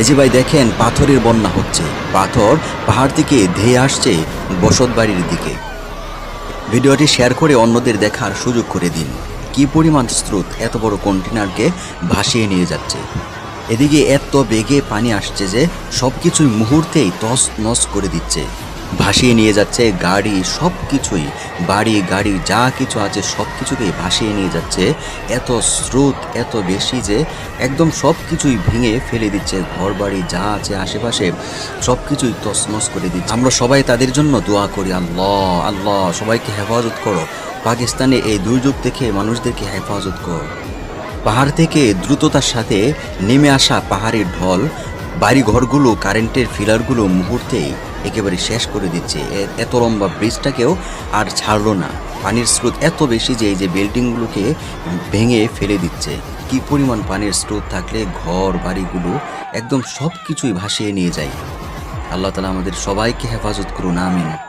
এই যে ভাই দেখেন, পাথরের বন্যা হচ্ছে। পাথর পাহাড় থেকে ধেয়ে আসছে বসত বাড়ির দিকে। ভিডিওটি শেয়ার করে অন্যদের দেখার সুযোগ করে দিন। কি পরিমাণ স্রোত এত বড় কন্টেনারকে ভাসিয়ে নিয়ে যাচ্ছে। এদিকে এত বেগে পানি আসছে যে সব কিছুই মুহূর্তেই তস নস করে দিচ্ছে। ভাসিয়ে নিয়ে যাচ্ছে গাড়ি সব কিছুই বাড়ি, গাড়ি, যা কিছু আছে সব কিছুকেই ভাসিয়ে নিয়ে যাচ্ছে। এত স্রোত, এত বেশি যে একদম সব কিছুই ভেঙে ফেলে দিচ্ছে। ঘর বাড়ি যা আছে আশেপাশে সব কিছুই তছনছ করে দিচ্ছে। আমরা সবাই তাদের জন্য দোয়া করি, আল্লাহ আল্লাহ, সবাইকে হেফাজত করো। পাকিস্তানে এই দুর্যোগ থেকে মানুষদেরকে হেফাজত করো। পাহাড় থেকে দ্রুততার সাথে নেমে আসা পাহাড়ের ঢল বাড়ি ঘরগুলো কারেন্টের ফিলারগুলো মুহূর্তেই একেবারে শেষ করে দিচ্ছে। এত লম্বা ব্রিজটাকেও আর ছাড়লো না। পানির স্রোত এত বেশি যে এই যে বিল্ডিংগুলোকে ভেঙে ফেলে দিচ্ছে। কি পরিমাণ পানির স্রোত থাকলে ঘর, বাড়িগুলো একদম সব কিছুই ভাসিয়ে নিয়ে যায়। আল্লাহ তালা আমাদের সবাইকে হেফাজত করুন, আমিন।